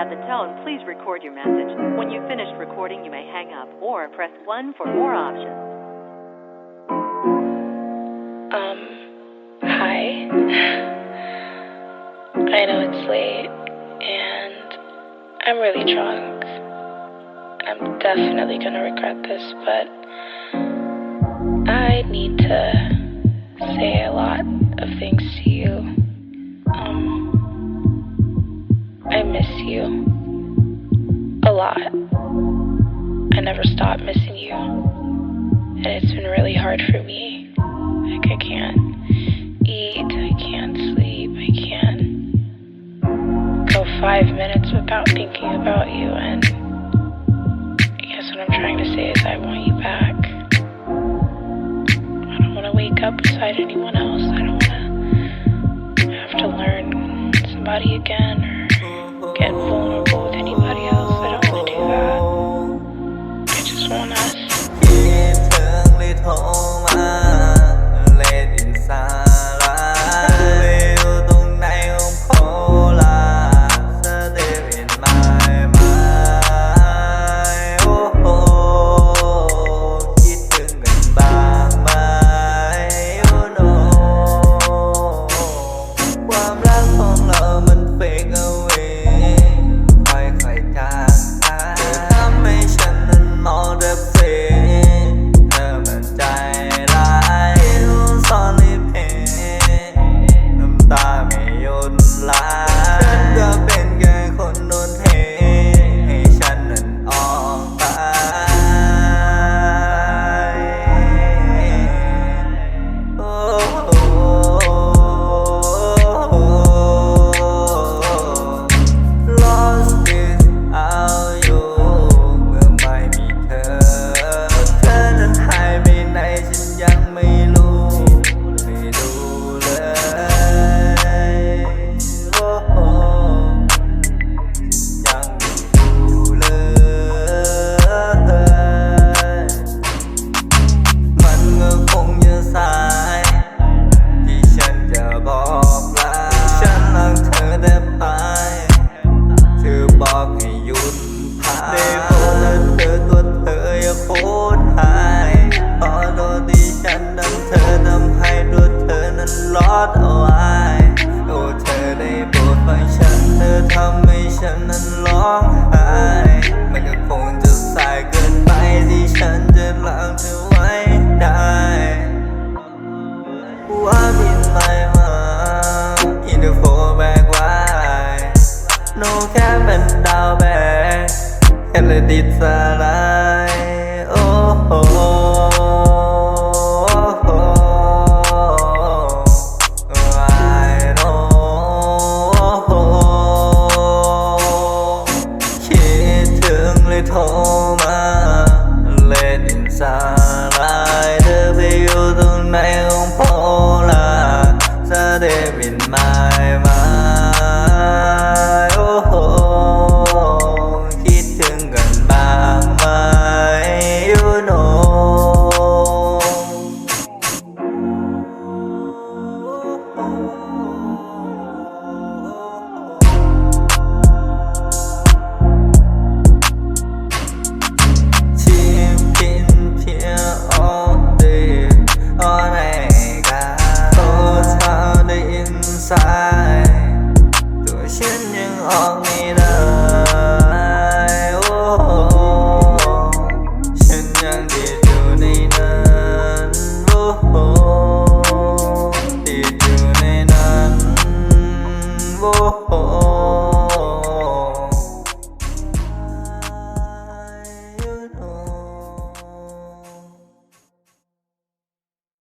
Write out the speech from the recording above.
At the tone, please record your message. When you've finished recording, you may hang up or press 1 for more options. Um, hi. I know it's late and I'm really drunk. I'm definitely gonna regret this, but I need to say a lot of things to you. You a lot. I never stopped missing you, and it's been really hard for me. Like, I can't eat, I can't sleep, I can't go five minutes without thinking about you. And I guess what I'm trying to say is, I want you back. I don't want to wake up beside anyone else. I don't want to have to learn somebody again or ทำให้ฉันนั้นร้องไห้มันก็คงจะสายเกินไปที่ฉันจะรังเธอไว้ได้ว่าบินไม่มาอินเดอร์โฟแบกไว้โนแค่เป็นดาวแบกแค่เลยติดสาระ โทรมาเล่นสาลายเธอไปอยู่ตรงไหนของโพลาสเดวินมา ฉันยังออกไม่ได้